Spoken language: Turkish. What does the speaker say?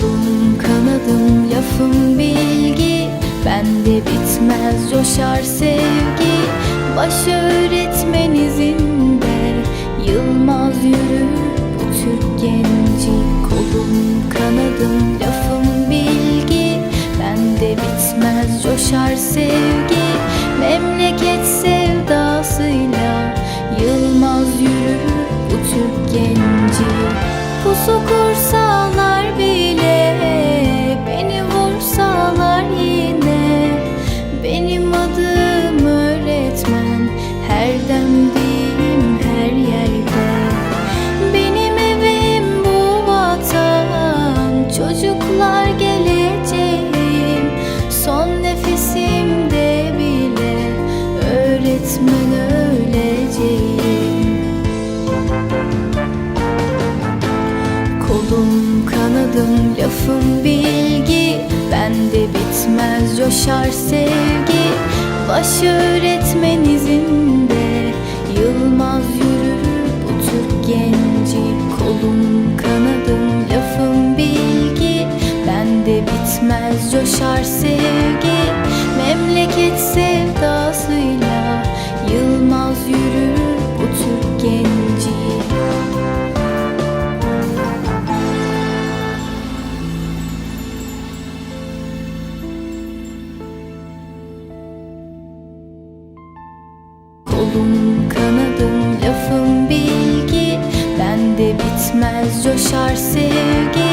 Kolum kanadım lafım bilgi. Bende bitmez coşar sevgi. Baş öğretmen izinde Yılmaz yürür bu Türk genci. Kolum kanadım lafım bilgi. Bende bitmez coşar sevgi Çocuklar geleceğim. Son nefesimde bile Öğretmen öleceğim. Kolum kanadım lafım bilgi. Bende bitmez coşar sevgi. Baş öğretmen izinde Bitmez coşar sevgi Memleket sevdasıyla Yılmaz yürür bu Türk genci Kolum kanadım lafım bilgi Bende bitmez coşar sevgi